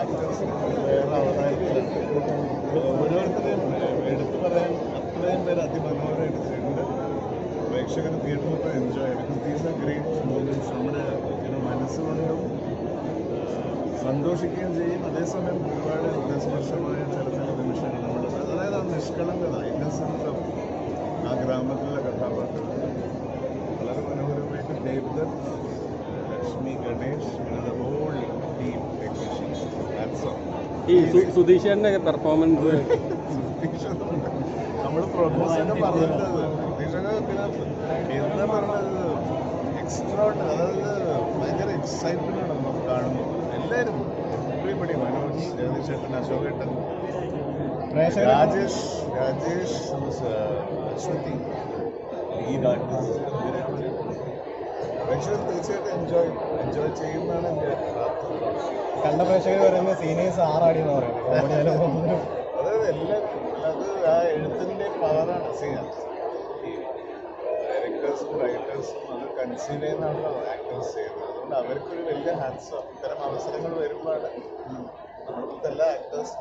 വേറെ അവതാരത്തിലാണ് ഓരോരുത്തരെയും എടുത്തു പറയാൻ അത്രയും പേര് അതിമനോഹരമായിട്ട് ചെയ്തിട്ടുണ്ട് പ്രേക്ഷകർ തിയേറ്ററിൽ ഇപ്പോൾ enjoy these are great moments നമ്മുടെ മനസ്സുകൊണ്ടും സന്തോഷിക്കുകയും ചെയ്യും അതേസമയം ഒരുപാട് ഹൃദയസ്പർശമായ ചില ചില നിമിഷങ്ങൾ നമ്മൾ അതായത് ആ നിഷ്കളങ്കത ഇന്നസെൻസ് ഓഫ് ആ ഗ്രാമത്തിലെ കഥാപാത്രങ്ങൾ വളരെ മനോഹരമായിട്ട് ദേവദത്ത് ലക്ഷ്മി ഗണേഷ് അങ്ങനെ ഈ സുധീഷന്റെ പെർഫോമൻസ് നമ്മൾ പ്രൊഡ്യൂസറിനെ പറഞ്ഞിട്ടത് പ്രതീക്ഷകൾ പിന്നെ എന്താ പറഞ്ഞത്? എക്സ്ട്രാ അതായത് ഭയങ്കര എക്സൈറ്റ്മെന്റ് ആണ് നമുക്ക് കാണുമ്പോൾ എല്ലാവരും എവറിബഡി മനോജ് ജഗദീഷേട്ടൻ അശോകേട്ടൻ രാജേഷ് രാജേഷ് അശ്വതി ഈ ആർട്ടിസ്റ്റ് പ്രേക്ഷകർ തീർച്ചയായിട്ടും എൻജോയ് എൻജോയ് ചെയ്യുന്നതാണ് എന്റെ കണ്ട പ്രേക്ഷകർ പറയുന്നത് സീനിയേഴ്സ് ആറാടി എന്ന് പറയുന്നത് കോമഡി അതായത് എല്ലാം അത് ആ എഴുത്തിന്റെ പവറാണ് ഈ ഡയറക്ടേഴ്സും റൈറ്റേഴ്സും അത് കൺസീവ് ചെയ്യുന്നതാണല്ലോ ആക്ടേഴ്സ് ചെയ്യുന്നത്. അതുകൊണ്ട് അവർക്കൊരു വലിയ ഹാൻഡ്സ് ഇത്തരം അവസരങ്ങൾ വരുമ്പോഴാണ് നമ്മുടെ എല്ലാ ആക്ടേഴ്സും